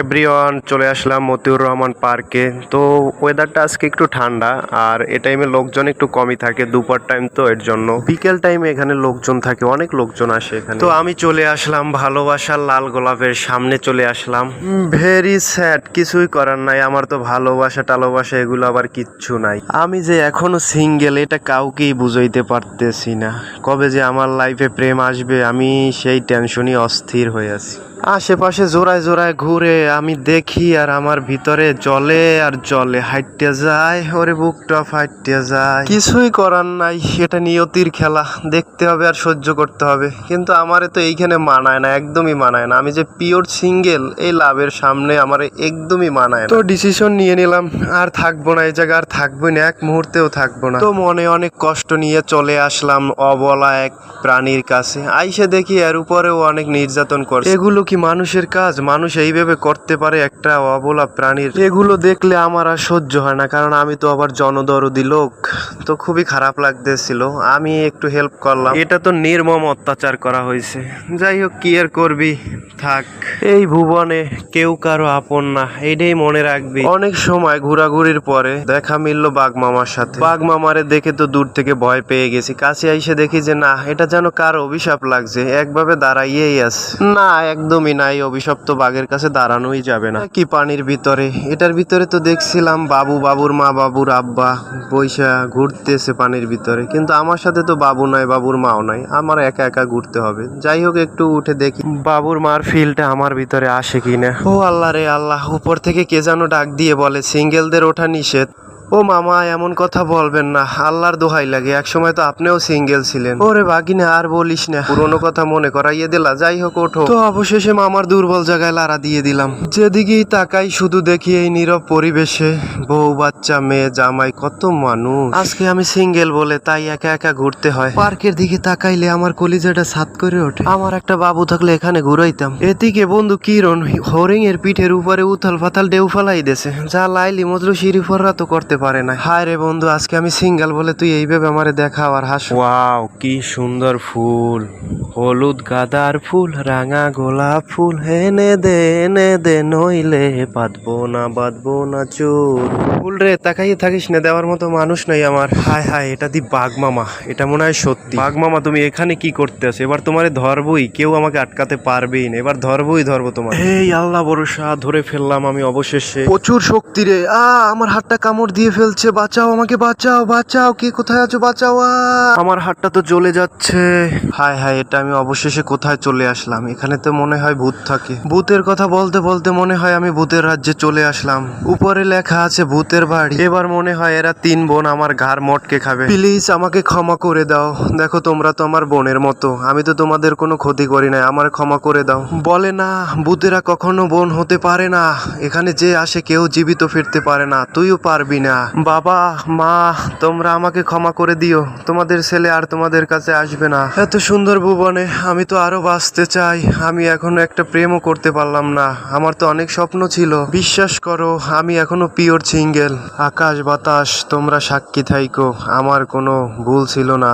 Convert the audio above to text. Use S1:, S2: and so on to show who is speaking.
S1: Everyone চলে আসলাম মতিউর রহমান পার্কে। তো ওয়েদারটা আজকে একটু ঠান্ডা আর এ টাইমে লোকজন একটু কমই থাকে দুপুর টাইম তো এর জন্য। বিকেল টাইমে এখানে লোকজন থাকে অনেক লোকজন আসে এখানে। তো আমি চলে আসলাম ভালোবাসার লাল গোলাপের সামনে চলে আসলাম। ভেরি স্যাড কিছুই করার নাই আমার তো ভালোবাসা টালোবাসা এগুলো আবার কিচ্ছু নাই। আমি যে এখনও সিঙ্গেল এটা কাউকেই বুঝাইতে পারতেছি না। কবে যে আমার লাইফে প্রেম আসবে আমি সেই টেনশনই অস্থির হয়ে আছি। আশেপাশে জোড়ায় জোড়ায় ঘুরে আমি দেখি আর আমার ভিতরে জলে আর জলে হাইটে যায় ওরে বুকটা ফাইটে যায়। কিছুই করার নাই এটা নিয়তির খেলা। দেখতে হবে আর সহ্য করতে হবে। কিন্তু আমারে তো এইখানে মানায় না একদমই মানায় না। আমি যে পিওর সিঙ্গেল এই লাভের সামনে আমার একদমই মানায় তো ডিসিশন নিয়ে নিলাম আর থাকব না এই জায়গা আর থাকবোই না এক মুহূর্তেও থাকব না। তো মনে অনেক কষ্ট নিয়ে চলে আসলাম অবলা এক প্রাণীর কাছে। আইসে দেখি এর উপরেও অনেক নির্যাতন করে এগুলো কি মানুষের কাজ? মানুষ এইভাবে করতে পারে একটা অবলা প্রাণীর। এগুলো দেখলে আমার আর সহ্য হয় না, কারণ আমি তো আবার জনদরদি লোক। তো খুবই খারাপ লাগতেছিল, আমি একটু হেল্প করলাম। এটা তো নির্মম অত্যাচার করা হয়েছে। যাই হোক, কি আর করবি? থাক। এই ভুবনে কেউ কারও আপন না এইটাই মনে রাখবি। অনেক সময় ঘোরাঘুরির পরে দেখা মিললো বাঘ মামার সাথে। বাঘ মামারে দেখে তো দূর থেকে ভয় পেয়ে গেছি। কাছে এসে দেখি যে, না, এটা যেন কার অভিশাপ লাগছে। একভাবে দাঁড়াইয়েই আছে। না, একদমই নাই অভিশাপ তো বাঘের কাছে দাঁড়ানোই যাবে না। কি পানির ভিতরে? এটার ভিতরে তো দেখছিলাম বাবু, বাবুর মা, বাবুর আব্বা বৈশা ঘুরতেছে পানির ভিতরে। কিন্তু আমার সাথে তো বাবু নয় বাবুর মাও নাই। আমার একা একা ঘুরতে হবে। যাই হোক, একটু উঠে দেখি বাবুর মার ফিলটা আমার ভিতরে আসে কিনা। ও আল্লাহ রে আল্লাহ, উপর থেকে কে যেন ডাক দিয়ে বলে, সিঙ্গেলদের ওঠা নিষেধ। ও মামা এমন কথা বলবেন না। আল্লাহর দোহাই লাগে একসময় তো আপনিও সিঙ্গেল ছিলেন। ওরে বাগিনে আর বলিস না। পুরোনো কথা মনে করাইয়ে দিলা যাই হোক ওঠো। তো অবশেষে মামার দুর্বল জায়গায় লারা দিয়ে দিলাম। যেদিকেই তাকাই শুধু দেখি এই নীরব পরিবেশে। বউ বাচ্চা মেয়ে জামাই কত মানুষ। আজকে আমি সিঙ্গেল বলে তাই একা একা ঘুরতে হয়। পার্কের দিকে তাকাইলে আমার কলিজাটা সাত করে ওঠে। আমার একটা বাবু থাকলে এখানে ঘুরাইতাম। এদিকে বন্ধু কিরণ হরিং এর পিঠের উপরে উথাল পাতাল ডেউ ফালাই দেছে যা লাইলি মজলু শিরিফররা তো করতে পারে না। হায় রে বন্ধু আজকে আমি সিঙ্গেল বলে তুই এইভাবে আমারে দেখা আর হাস। ওয়াও কি সুন্দর ফুল। হলুদ গাদার ফুল রাঙা গোলাপ ফুল হেনে দে এনে দে নইলে বাঁধবো না বাঁধবো না চোর। ফুল রে তাকাইয়ে থাকিস না দেওয়ার মতো মানুষ নাই আমার। হায় হায় এটা দি বাঘ মামা এটা মনে হয় সত্যি। বাঘ মামা তুমি এখানে কি করতে আছো এবার তোমারে ধরবই কেউ আমাকে আটকাতে পারবেই না। এবার ধরবই ধরবো তোমার এই আল্লাহ ভরসা ধরে ফেললাম আমি অবশেষে। প্রচুর শক্তি রে আ আমার হাতটা কামড় দিয়ে ফেলছে বাঁচাও আমাকে বাঁচাও বাঁচাও কে কোথায় আছো বাঁচাও! আমার হাতটা তো জ্বলে যাচ্ছে। হায় হায় এটা আমি অবশেষে কোথায় চলে আসলাম? এখানে তো মনে হয় ভূত থাকে। ভূতের কথা বলতে বলতে মনে হয় আমি ভূতের রাজ্যে চলে আসলাম। উপরে লেখা আছে ভূতের বাড়ি। এবার মনে হয় এরা তিন বোন আমার ঘাড় মটকে খাবে। প্লিজ আমাকে ক্ষমা করে দাও। দেখো তোমরা তো আমার বোনের মতো। আমি তো তোমাদের কোনো ক্ষতি করি না আমার ক্ষমা করে দাও। বলে না ভূতেরা কখনো বোন হতে পারে না। এখানে যে আসে কেউ জীবিত ফিরতে পারে না। তুইও পারবি না। বাবা মা তোমরা আমাকে ক্ষমা করে দিও। তোমাদের ছেলে আর তোমাদের কাছে আসবে না। এত সুন্দর ভুবনে আমি তো আরও বাঁচতে চাই। আমি এখনও একটা প্রেমও করতে পারলাম না। আমার তো অনেক স্বপ্ন ছিল। বিশ্বাস করো আমি এখনও পিওর সিঙ্গেল। আকাশ বাতাস তোমরা সাক্ষী থাইকো। আমার কোনো ভুল ছিল না।